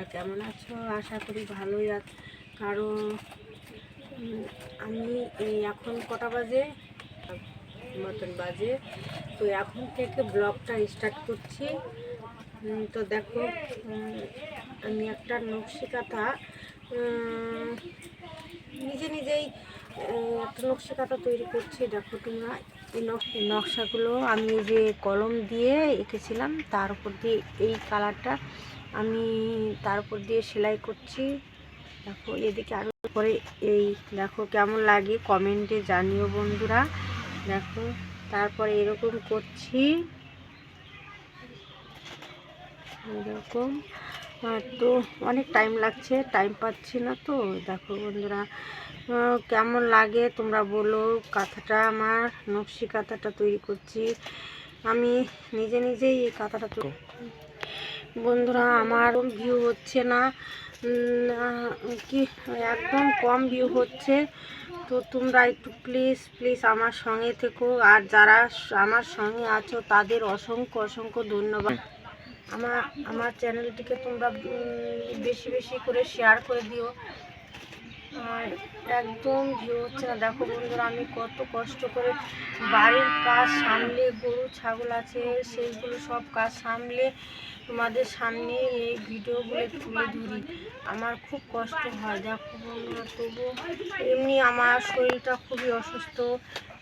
তোমরা কেমন আছো? আশা করি ভালোই আছো, কারণ আমি এই এখন কটা বাজে? মতন বাজে। তো এখন থেকে ব্লগটা স্টার্ট করছি। তো দেখো আমি একটা নকশি কাঁথা নিজে নিজেই একটা নকশি কাঁথা তৈরি করছি। দেখো তোমরা, এই নক- নকশাগুলো আমি যে কলম দিয়ে এঁকেছিলাম, তার উপর দিয়ে এই কালারটা আমি তার উপর দিয়ে সেলাই করছি। দেখো এদিকে আরও পরে এই দেখো কেমন লাগে কমেন্টে জানিও বন্ধুরা। দেখো তারপরে এরকম করছি। এরকম। তো অনেক টাইম লাগছে টাইম পাচ্ছি না তো। দেখো বন্ধুরা কেমন লাগে তোমরা বলো। কাঁথাটা আমার নকশি কাঁথাটা তৈরি করছি। আমি নিজে নিজেই এই কাঁথাটা বন্ধুরা, আমার ভিউ হচ্ছে না। কি, একদম কম ভিউ হচ্ছে। তো তোমরা একটু প্লিজ প্লিজ আমার সঙ্গে থেকো। আর যারা আমার সঙ্গে আছো, তাদের অসংখ্য অসংখ্য ধন্যবাদ। আমার আমার চ্যানেলটিকে তোমরা বেশি বেশি করে শেয়ার করে দিও। আর একদম ভিউ হচ্ছে না। দেখো বন্ধুরা, আমি কত কষ্ট করে বাড়ির কাজ সামলে, গরু, ছাগল আছে, সেইগুলো সব কাজ সামলে তোমাদের সামনে এই ভিডিওগুলো তুলে ধরি। আমার খুব কষ্ট হয়, দেখো বন্ধুরা, তবু এমনি আমার শরীরটা খুবই অসুস্থ।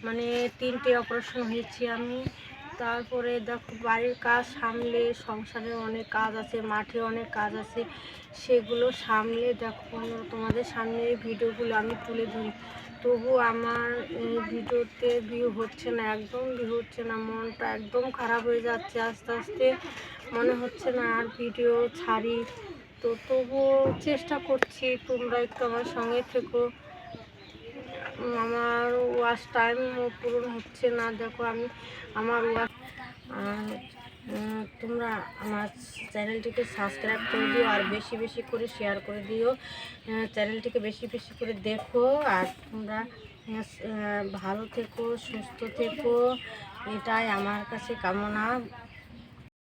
মানে তিনটে অপারেশন হয়েছি আমি। তারপরে দেখো বাড়ির কাজ সামলে সংসারে অনেক কাজ আছে, মাঠে অনেক কাজ আছে, সেগুলো সামলে দেখো তোমাদের সামনে এই ভিডিওগুলো আমি তুলে ধরি। তবু আমার এই ভিডিওতে ভিউ হচ্ছে না, একদম ভিউ হচ্ছে না, মনটা একদম খারাপ হয়ে যাচ্ছে আস্তে আস্তে, মনে হচ্ছে না আর ভিডিও ছাড়ি। তো তবুও চেষ্টা করছি তোমরা একটু আমার সঙ্গে থেকো। আমার ওয়াশ টাইম পূরণ হচ্ছে না, দেখো আমি আমার ওয়াশ তোমরা আমার চ্যানেলটিকে সাবস্ক্রাইব করে দিও আর বেশি বেশি করে শেয়ার করে দিও। চ্যানেলটিকে বেশি বেশি করে দেখো আর তোমরা ভালো থেকো, সুস্থ থেকো। এটাই আমার কাছে কামনা।